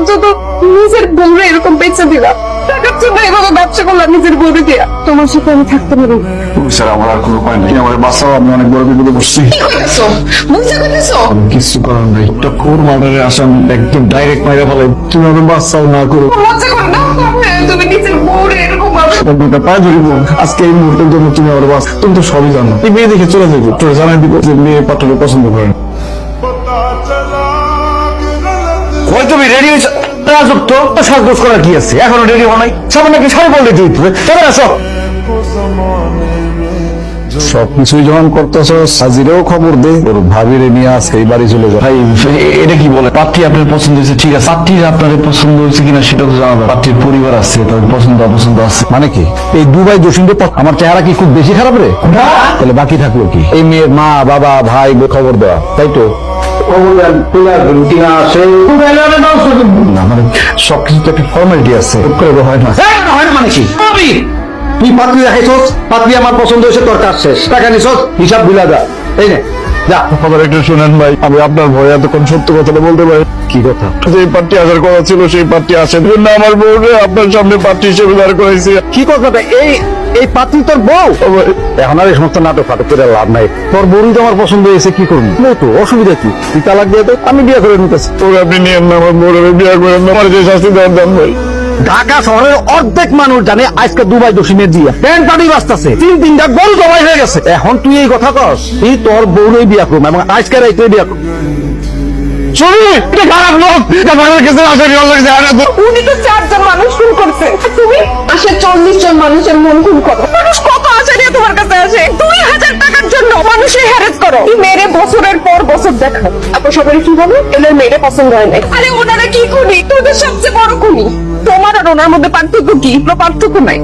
পর্যন্ত নিজের বউরে এরকম বেঁচে দিলাম টাকার জন্য এভাবে ব্যবসা করলাম নিজের বউরে দিয়া। তোমার সাথে আমি থাকতে পারি না। স্যার আমার আর কোনো উপায় নেই। আমার বাসাও আমি অনেক বড় বিপদে বসছি বুঝতে করতেছো কিছু করার নাই। একটা কোর মার্ডারের আসাম একদম ডাইরেক্ট মাইরা ফেলাই। তুমি আমার না করো। লজ্জা করে না তুমি নিজের বউরে এরকম ভাবে পায়ে ধরিব। আজকে এই মুহূর্তের জন্য তুমি আমার বাস তুমি তো সবই জানো। এই মেয়ে দেখে চলে যাব তোর জানাই দিব যে মেয়ে পাত্রকে পছন্দ করে না। ওই তুমি রেডি সাজগোজ করার কি আছে? এখনও রেডি নাই। সামনে কি শাড়ি পরলে দিতে হবে। তবে আসো। সবকিছুই যখন করতেছ সাজিরেও খবর দে। ওর ভাবিরে নিয়ে আজকে এই বাড়ি চলে ভাই এটা কি বলে? পাত্রী আপনার পছন্দ হয়েছে? ঠিক আছে। পাত্রীর আপনার পছন্দ হয়েছে কিনা সেটা তো জানা পাত্রীর পরিবার আছে তাদের পছন্দ অপছন্দ আছে। মানে কি? এই দুবাই পছ- আমার চেহারা কি খুব বেশি খারাপ রে? তাহলে বাকি থাকল কি? এই মেয়ের মা বাবা ভাই খবর দেওয়া। তাই তো? না মানে সবকিছু তো একটা ফর্মালিটি আছে। করে হয় না। হয় না মানে কি? তুই পাত্রী দেখাইছস পাত্রী আমার পছন্দ হয়েছে তোর কাজ শেষ। টাকা নিছস হিসাব বিলা দা এই নে যা। একটু শুনেন ভাই আমি আপনার ভয়ে এতক্ষণ সত্য কথাটা বলতে পারি। কি কথা? যে পার্টি আসার কথা ছিল সেই পার্টি আসে জন্য আমার বউরে আপনার সামনে পার্টি হিসেবে দাঁড় করাইছি। কি কথা এই এই পাত্রী তোর বউ? এখন আর এই সমস্ত নাটক ফাটক করে লাভ নাই। তোর বউই তো আমার পছন্দ হয়েছে কি করবি? না তো অসুবিধা কি? তুই তালাক দিয়ে তো আমি বিয়ে করে নিতেছি। ওর আপনি নিয়েন না আমার বউরে বিয়ে করেন না আমার যে শাস্তি দেওয়ার দাম ভাই ঢাকা শহরের অর্ধেক মানুষ জানে আজকে দুবাই দশিমের দিয়া প্যান্ট পাটি বাঁচতেছে। তিন তিনটা গোল জমাই হয়ে গেছে। এখন তুই এই কথা কস তুই তোর বউরই বিয়া করব এবং আজকে রাইতে বিয়া করব। চলি এটা খারাপ লোক আমার কাছে আসেনি অন্য যায় না তো। উনি তো চারজন মানুষ করছে। চল্লিশ জন মানুষের মন খুন করো। মানুষ কত হাজার জন্য করো। মেরে বছরের পর বছর দেখো তারপর সবাই কি বলো এদের মেয়েরে পছন্দ হয় নাই। আরে, ওনারা কি খুনি? তোদের সবচেয়ে বড় খুনি। তোমার আর ওনার মধ্যে পার্থক্য কি? পার্থক্য নাই।